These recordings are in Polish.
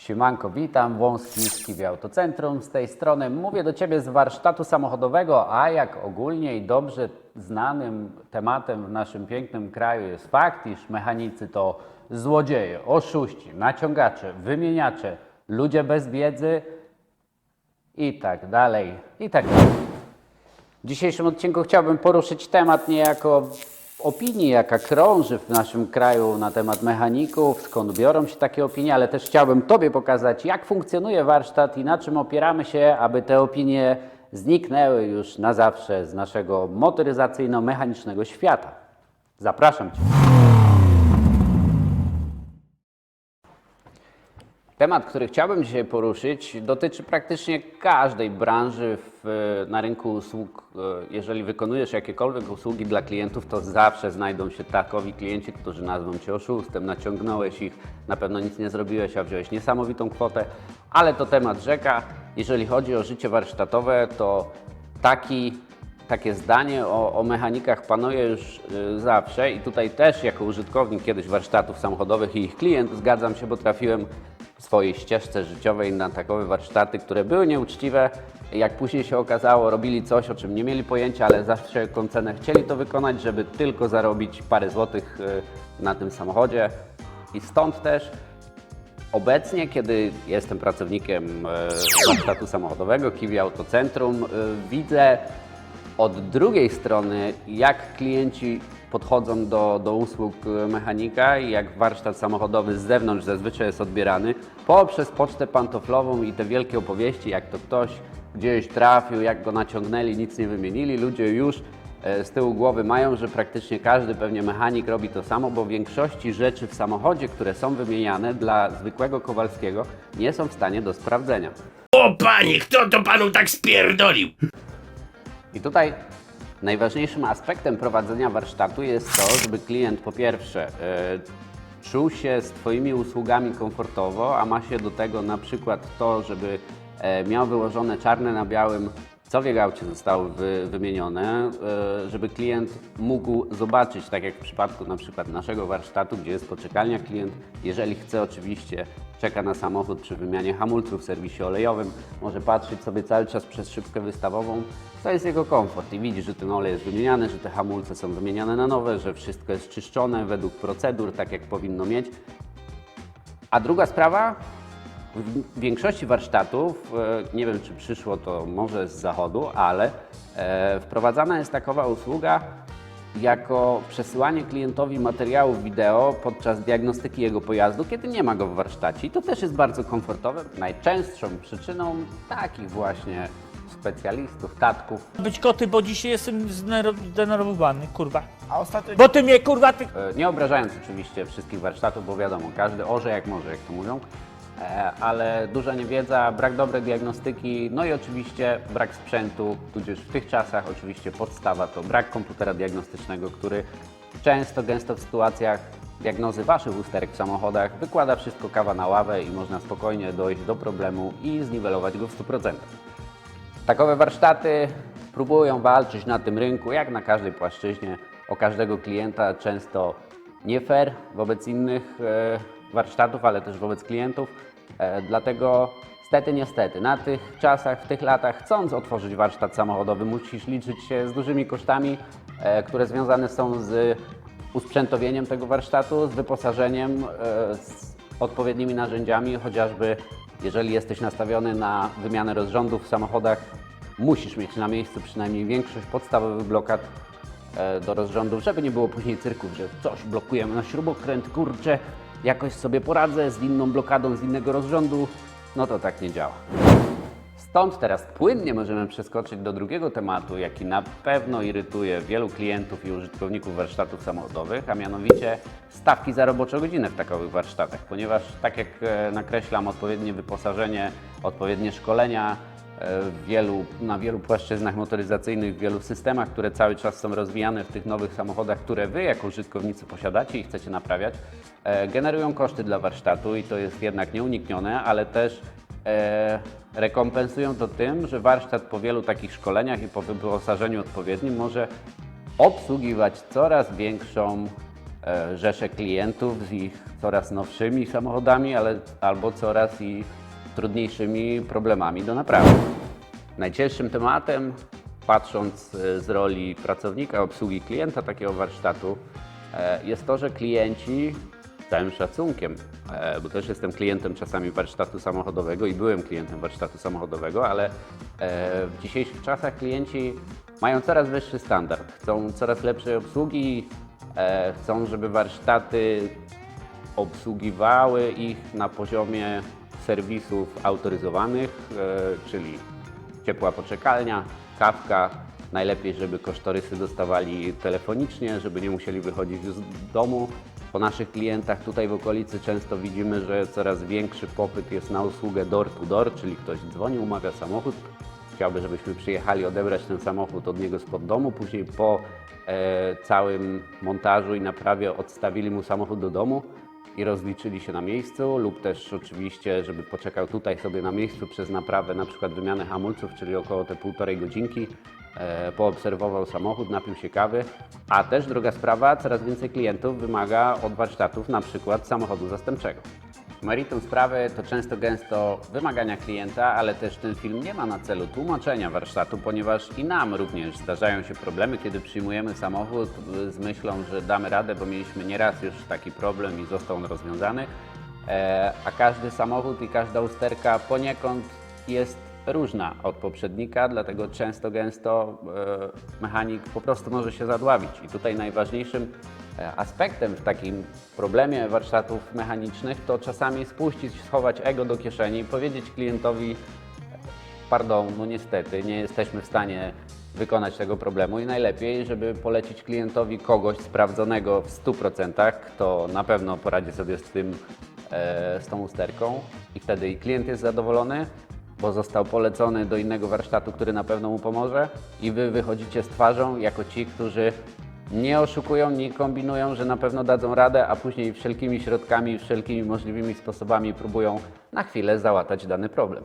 Siemanko, witam, Wąski z Autocentrum. Z tej strony mówię do Ciebie z warsztatu samochodowego, a jak ogólnie i dobrze znanym tematem w naszym pięknym kraju jest fakt, iż mechanicy to złodzieje, oszuści, naciągacze, wymieniacze, ludzie bez wiedzy i tak dalej, i tak dalej. W dzisiejszym odcinku chciałbym poruszyć temat niejako opinii, jaka krąży w naszym kraju na temat mechaników, skąd biorą się takie opinie, ale też chciałbym Tobie pokazać, jak funkcjonuje warsztat i na czym opieramy się, aby te opinie zniknęły już na zawsze z naszego motoryzacyjno-mechanicznego świata. Zapraszam Cię. Temat, który chciałbym dzisiaj poruszyć, dotyczy praktycznie każdej branży w, na rynku usług. E, Jeżeli wykonujesz jakiekolwiek usługi dla klientów, to zawsze znajdą się takowi klienci, którzy nazwą cię oszustem, naciągnąłeś ich, na pewno nic nie zrobiłeś, a wziąłeś niesamowitą kwotę, ale to temat rzeka. Jeżeli chodzi o życie warsztatowe, to taki takie zdanie o, o mechanikach panuje już y, zawsze i tutaj też jako użytkownik kiedyś warsztatów samochodowych i ich klient zgadzam się, bo trafiłem swojej ścieżce życiowej na takowe warsztaty, które były nieuczciwe. Jak później się okazało, robili coś, o czym nie mieli pojęcia, ale za wszelką cenę chcieli to wykonać, żeby tylko zarobić parę złotych y, na tym samochodzie. I stąd też Obecnie, kiedy jestem pracownikiem e, warsztatu samochodowego Kiwi Autocentrum, e, widzę od drugiej strony, jak klienci podchodzą do, do usług e, mechanika i jak warsztat samochodowy z zewnątrz zazwyczaj jest odbierany poprzez pocztę pantoflową i te wielkie opowieści, jak to ktoś gdzieś trafił, jak go naciągnęli, nic nie wymienili. Ludzie już e, z tyłu głowy mają, że praktycznie każdy pewnie mechanik robi to samo, bo w większości rzeczy w samochodzie, które są wymieniane dla zwykłego Kowalskiego, nie są w stanie do sprawdzenia. O panie, kto to panu tak spierdolił? I tutaj najważniejszym aspektem prowadzenia warsztatu jest to, żeby klient po pierwsze e, czuł się z Twoimi usługami komfortowo, a ma się do tego na przykład to, żeby e, miał wyłożone czarne na białym, co w jego aucie zostało wy, wymienione, e, żeby klient mógł zobaczyć, tak jak w przypadku na przykład naszego warsztatu, gdzie jest poczekalnia klient, jeżeli chce oczywiście, czeka na samochód przy wymianie hamulców w serwisie olejowym, może patrzeć sobie cały czas przez szybkę wystawową, to jest jego komfort i widzi, że ten olej jest wymieniany, że te hamulce są wymieniane na nowe, że wszystko jest czyszczone według procedur, tak jak powinno mieć. A druga sprawa, w większości warsztatów, e, nie wiem czy przyszło to może z zachodu, ale e, wprowadzana jest takowa usługa jako przesyłanie klientowi materiałów wideo podczas diagnostyki jego pojazdu, kiedy nie ma go w warsztacie. I to też jest bardzo komfortowe. Najczęstszą przyczyną takich właśnie specjalistów, tatków, być koty, bo dzisiaj jestem zdener- zdenerwowany, kurwa. A ostatnio Bo ty mnie, kurwa, ty... E, Nie obrażając oczywiście wszystkich warsztatów, bo wiadomo, każdy orze jak może, jak to mówią, ale duża niewiedza, brak dobrej diagnostyki, no i oczywiście brak sprzętu, tudzież w tych czasach oczywiście podstawa to brak komputera diagnostycznego, który często, gęsto w sytuacjach diagnozy Waszych usterek w samochodach wykłada wszystko kawa na ławę i można spokojnie dojść do problemu i zniwelować go w 100%. Takowe warsztaty próbują walczyć na tym rynku, jak na każdej płaszczyźnie, o każdego klienta, często nie fair wobec innych e, warsztatów, ale też wobec klientów. E, dlatego stety, niestety, na tych czasach, w tych latach, chcąc otworzyć warsztat samochodowy, musisz liczyć się z dużymi kosztami, e, które związane są z usprzętowieniem tego warsztatu, z wyposażeniem, e, z odpowiednimi narzędziami, chociażby jeżeli jesteś nastawiony na wymianę rozrządów w samochodach, musisz mieć na miejscu przynajmniej większość podstawowych blokad do rozrządów, żeby nie było później cyrków, że coś blokujemy na śrubokręt, kurczę, jakoś sobie poradzę z inną blokadą z innego rozrządu. No to tak nie działa. Stąd teraz płynnie możemy przeskoczyć do drugiego tematu, jaki na pewno irytuje wielu klientów i użytkowników warsztatów samochodowych, a mianowicie stawki za roboczą godzinę w takowych warsztatach, ponieważ tak jak e, nakreślam, odpowiednie wyposażenie, odpowiednie szkolenia wielu, na wielu płaszczyznach motoryzacyjnych, w wielu systemach, które cały czas są rozwijane w tych nowych samochodach, które Wy jako użytkownicy posiadacie i chcecie naprawiać, e, generują koszty dla warsztatu i to jest jednak nieuniknione, ale też e, rekompensują to tym, że warsztat po wielu takich szkoleniach i po wyposażeniu odpowiednim może obsługiwać coraz większą e, rzeszę klientów z ich coraz nowszymi samochodami, ale albo coraz i trudniejszymi problemami do naprawy. Najcięższym tematem, patrząc e, z roli pracownika obsługi klienta takiego warsztatu, e, jest to, że klienci, całym szacunkiem, e, bo też jestem klientem czasami warsztatu samochodowego i byłem klientem warsztatu samochodowego, ale w dzisiejszych czasach klienci mają coraz wyższy standard, chcą coraz lepszej obsługi, chcą, żeby warsztaty obsługiwały ich na poziomie serwisów autoryzowanych, e, czyli ciepła poczekalnia, kawka. Najlepiej, żeby kosztorysy dostawali telefonicznie, żeby nie musieli wychodzić z domu. Po naszych klientach tutaj w okolicy często widzimy, że coraz większy popyt jest na usługę door to door, czyli ktoś dzwoni, umawia samochód, chciałby, żebyśmy przyjechali odebrać ten samochód od niego spod domu, później po e, całym montażu i naprawie odstawili mu samochód do domu i rozliczyli się na miejscu lub też oczywiście, żeby poczekał tutaj sobie na miejscu przez naprawę, na przykład wymianę hamulców, czyli około te półtorej godzinki, e, poobserwował samochód, napił się kawy, a też druga sprawa, coraz więcej klientów wymaga od warsztatów na przykład samochodu zastępczego. Meritum sprawy to często gęsto wymagania klienta, ale też ten film nie ma na celu tłumaczenia warsztatu, ponieważ i nam również zdarzają się problemy, kiedy przyjmujemy samochód z myślą, że damy radę, bo mieliśmy nieraz już taki problem i został on rozwiązany. E, a każdy samochód i każda usterka poniekąd jest różna od poprzednika, dlatego często gęsto e, mechanik po prostu może się zadławić. I tutaj najważniejszym e, aspektem w takim problemie warsztatów mechanicznych to czasami spuścić, schować ego do kieszeni i powiedzieć klientowi pardon, no niestety nie jesteśmy w stanie wykonać tego problemu i najlepiej, żeby polecić klientowi kogoś sprawdzonego w 100%, kto na pewno poradzi sobie z tym, e, z tą usterką i wtedy i klient jest zadowolony, bo został polecony do innego warsztatu, który na pewno mu pomoże i wy wychodzicie z twarzą jako ci, którzy nie oszukują, nie kombinują, że na pewno dadzą radę, a później wszelkimi środkami, wszelkimi możliwymi sposobami próbują na chwilę załatać dany problem.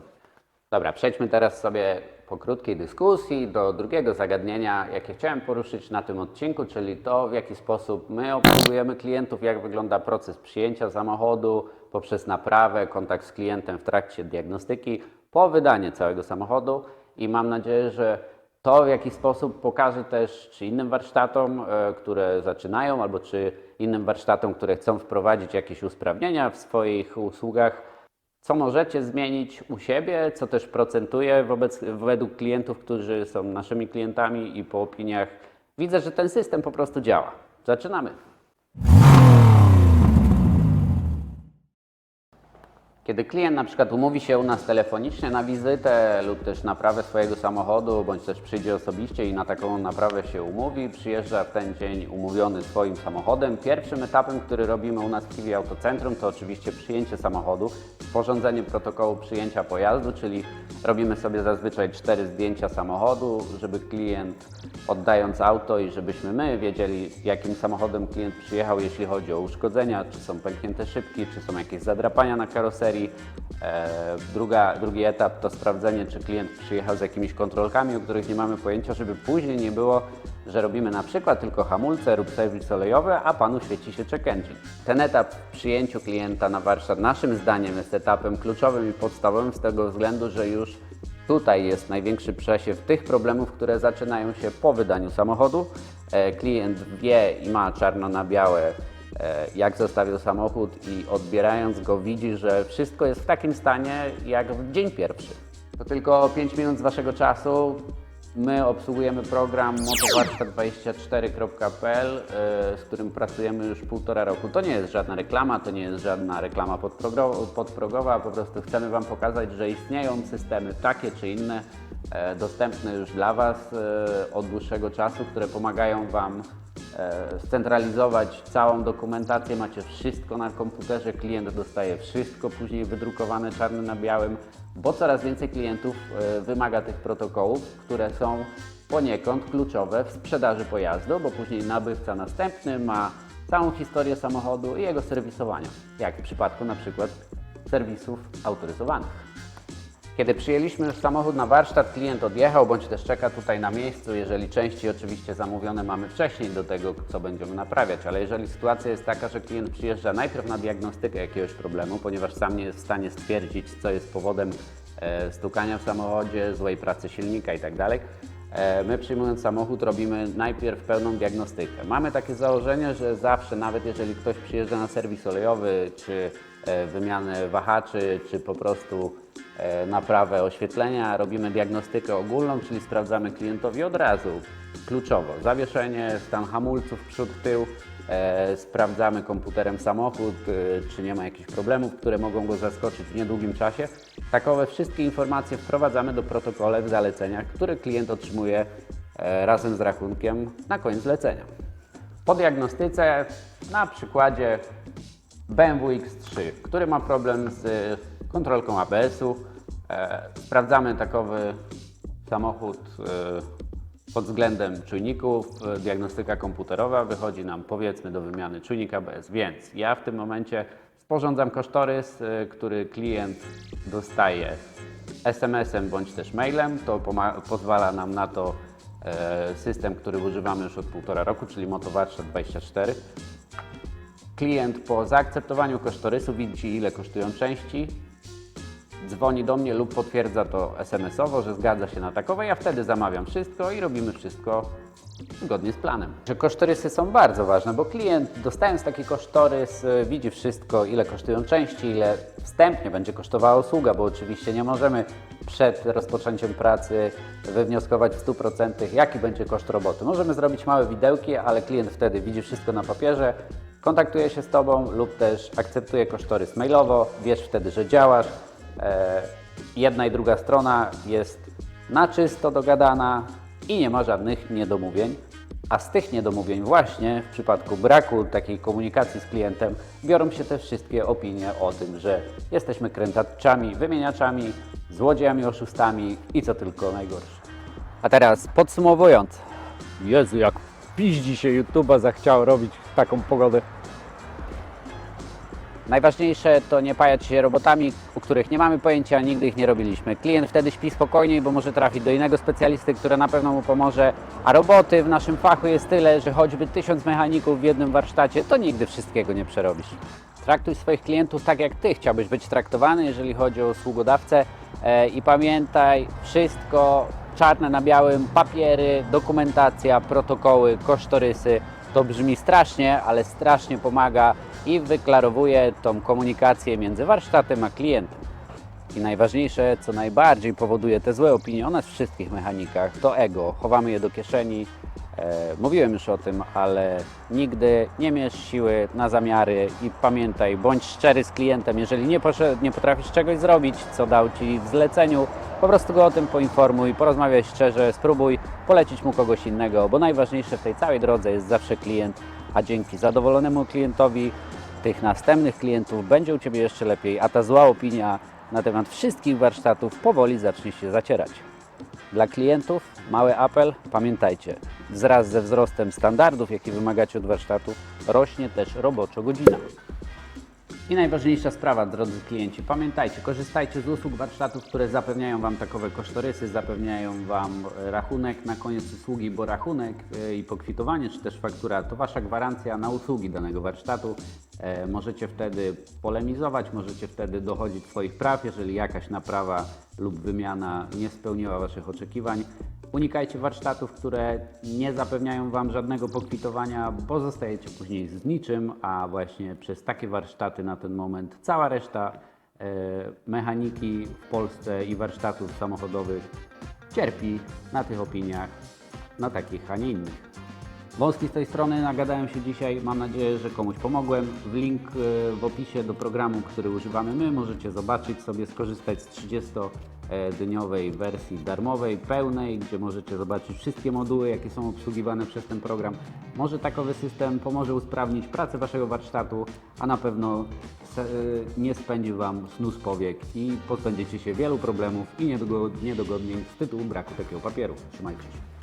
Dobra, przejdźmy teraz sobie po krótkiej dyskusji do drugiego zagadnienia, jakie chciałem poruszyć na tym odcinku, czyli to, w jaki sposób my obsługujemy klientów, jak wygląda proces przyjęcia samochodu poprzez naprawę, kontakt z klientem w trakcie diagnostyki, po wydanie całego samochodu i mam nadzieję, że to w jaki sposób pokaże też czy innym warsztatom, e, które zaczynają, albo czy innym warsztatom, które chcą wprowadzić jakieś usprawnienia w swoich usługach, co możecie zmienić u siebie, co też procentuje wobec, według klientów, którzy są naszymi klientami i po opiniach. Widzę, że ten system po prostu działa. Zaczynamy. Kiedy klient na przykład umówi się u nas telefonicznie na wizytę lub też naprawę swojego samochodu, bądź też przyjdzie osobiście i na taką naprawę się umówi, przyjeżdża w ten dzień umówiony swoim samochodem. Pierwszym etapem, który robimy u nas w Kiwi Autocentrum to oczywiście przyjęcie samochodu, sporządzenie protokołu przyjęcia pojazdu, czyli robimy sobie zazwyczaj cztery zdjęcia samochodu, żeby klient oddając auto i żebyśmy my wiedzieli, jakim samochodem klient przyjechał, jeśli chodzi o uszkodzenia, czy są pęknięte szybki, czy są jakieś zadrapania na karoserii. E, druga, drugi etap to sprawdzenie, czy klient przyjechał z jakimiś kontrolkami, o których nie mamy pojęcia, żeby później nie było, że robimy na przykład tylko hamulce lub serwis olejowy, a panu świeci się check engine. Ten etap przyjęciu klienta na warsztat naszym zdaniem jest etapem kluczowym i podstawowym z tego względu, że już Tutaj jest największy przesiew tych problemów, które zaczynają się po wydaniu samochodu. E, Klient wie i ma czarno na białe, jak zostawił samochód i odbierając go widzi, że wszystko jest w takim stanie jak w dzień pierwszy. To tylko 5 minut z Waszego czasu. My obsługujemy program motowarsztat24.pl, e, z którym pracujemy już półtora roku. To nie jest żadna reklama, to nie jest żadna reklama podprogo- podprogowa, po prostu chcemy Wam pokazać, że istnieją systemy takie czy inne, e, dostępne już dla Was e, od dłuższego czasu, które pomagają Wam e, scentralizować całą dokumentację, macie wszystko na komputerze, klient dostaje wszystko później wydrukowane czarnym na białym, bo coraz więcej klientów e, wymaga tych protokołów, które są poniekąd kluczowe w sprzedaży pojazdu, bo później nabywca następny ma całą historię samochodu i jego serwisowania, jak w przypadku na przykład serwisów autoryzowanych. Kiedy przyjęliśmy już samochód na warsztat, klient odjechał bądź też czeka tutaj na miejscu, jeżeli części oczywiście zamówione mamy wcześniej do tego, co będziemy naprawiać, ale jeżeli sytuacja jest taka, że klient przyjeżdża najpierw na diagnostykę jakiegoś problemu, ponieważ sam nie jest w stanie stwierdzić, co jest powodem e, stukania w samochodzie, złej pracy silnika itd., E, My przyjmując samochód robimy najpierw pełną diagnostykę. Mamy takie założenie, że zawsze, nawet jeżeli ktoś przyjeżdża na serwis olejowy, czy wymianę wahaczy, czy po prostu e, naprawę oświetlenia, robimy diagnostykę ogólną, czyli sprawdzamy klientowi od razu kluczowo zawieszenie, stan hamulców przód, tył, e, sprawdzamy komputerem samochód, e, czy nie ma jakichś problemów, które mogą go zaskoczyć w niedługim czasie. Takowe wszystkie informacje wprowadzamy do protokole w zaleceniach, które klient otrzymuje e, razem z rachunkiem na koniec zlecenia. Po diagnostyce na przykładzie BMW X3, który ma problem z kontrolką ABS-u. E, sprawdzamy takowy samochód e, pod względem czujników. E, Diagnostyka komputerowa wychodzi nam powiedzmy do wymiany czujnika ABS, więc ja w tym momencie sporządzam kosztorys, e, który klient dostaje SMS-em bądź też mailem. To pozwala nam na to e, system, który używamy już od półtora roku, czyli Motowarsztat 24. Klient po zaakceptowaniu kosztorysu widzi, ile kosztują części, dzwoni do mnie lub potwierdza to SMS-owo, że zgadza się na takowe. Ja wtedy zamawiam wszystko i robimy wszystko zgodnie z planem. Że kosztorysy są bardzo ważne, bo klient dostając taki kosztorys y, widzi wszystko, ile kosztują części, ile wstępnie będzie kosztowała usługa, bo oczywiście nie możemy przed rozpoczęciem pracy wywnioskować w 100% jaki będzie koszt roboty. Możemy zrobić małe widełki, ale klient wtedy widzi wszystko na papierze, kontaktuje się z Tobą lub też akceptuje kosztorys mailowo, wiesz wtedy, że działasz. E, jedna i druga strona jest na czysto dogadana i nie ma żadnych niedomówień. A z tych niedomówień właśnie w przypadku braku takiej komunikacji z klientem biorą się te wszystkie opinie o tym, że jesteśmy krętaczami, wymieniaczami, złodziejami, oszustami i co tylko najgorsze. A teraz podsumowując. Jezu, jak piździ się YouTube'a zachciało robić taką pogodę. Najważniejsze to nie pajać się robotami, o których nie mamy pojęcia, nigdy ich nie robiliśmy. Klient wtedy śpi spokojniej, bo może trafić do innego specjalisty, który na pewno mu pomoże. A roboty w naszym fachu jest tyle, że choćby tysiąc mechaników w jednym warsztacie, to nigdy wszystkiego nie przerobisz. Traktuj swoich klientów tak, jak Ty chciałbyś być traktowany, jeżeli chodzi o usługodawcę. E, I pamiętaj, wszystko czarne na białym, papiery, dokumentacja, protokoły, kosztorysy. To brzmi strasznie, ale strasznie pomaga i wyklarowuje tą komunikację między warsztatem a klientem. I najważniejsze, co najbardziej powoduje te złe opinie o nas wszystkich mechanikach, to ego. Chowamy je do kieszeni. E, mówiłem już o tym, ale nigdy nie mierz siły na zamiary i pamiętaj, bądź szczery z klientem. Jeżeli nie, nie potrafisz czegoś zrobić, co dał Ci w zleceniu, po prostu go o tym poinformuj, porozmawiaj szczerze, spróbuj polecić mu kogoś innego, bo najważniejsze w tej całej drodze jest zawsze klient, a dzięki zadowolonemu klientowi tych następnych klientów będzie u Ciebie jeszcze lepiej, a ta zła opinia na temat wszystkich warsztatów powoli zacznie się zacierać. Dla klientów mały apel, pamiętajcie, wraz ze wzrostem standardów, jakie wymagacie od warsztatu, rośnie też roboczo godzina. I najważniejsza sprawa, drodzy klienci, pamiętajcie, korzystajcie z usług warsztatów, które zapewniają Wam takowe kosztorysy, zapewniają Wam rachunek na koniec usługi, bo rachunek e, i pokwitowanie, czy też faktura to Wasza gwarancja na usługi danego warsztatu. E, Możecie wtedy polemizować, możecie wtedy dochodzić swoich praw, jeżeli jakaś naprawa lub wymiana nie spełniła Waszych oczekiwań. Unikajcie warsztatów, które nie zapewniają Wam żadnego pokwitowania, bo zostajecie później z niczym, a właśnie przez takie warsztaty na ten moment cała reszta e, mechaniki w Polsce i warsztatów samochodowych cierpi na tych opiniach, na takich, a nie innych. Wąski z tej strony nagadałem się dzisiaj. Mam nadzieję, że komuś pomogłem. W link e, w opisie do programu, który używamy my, możecie zobaczyć sobie, skorzystać z 30-dniowej wersji darmowej, pełnej, gdzie możecie zobaczyć wszystkie moduły, jakie są obsługiwane przez ten program. Może takowy system pomoże usprawnić pracę Waszego warsztatu, a na pewno e, nie spędzi Wam snu z powiek i pozbędziecie się wielu problemów i niedogo- niedogodnień z tytułu braku takiego papieru. Trzymajcie się.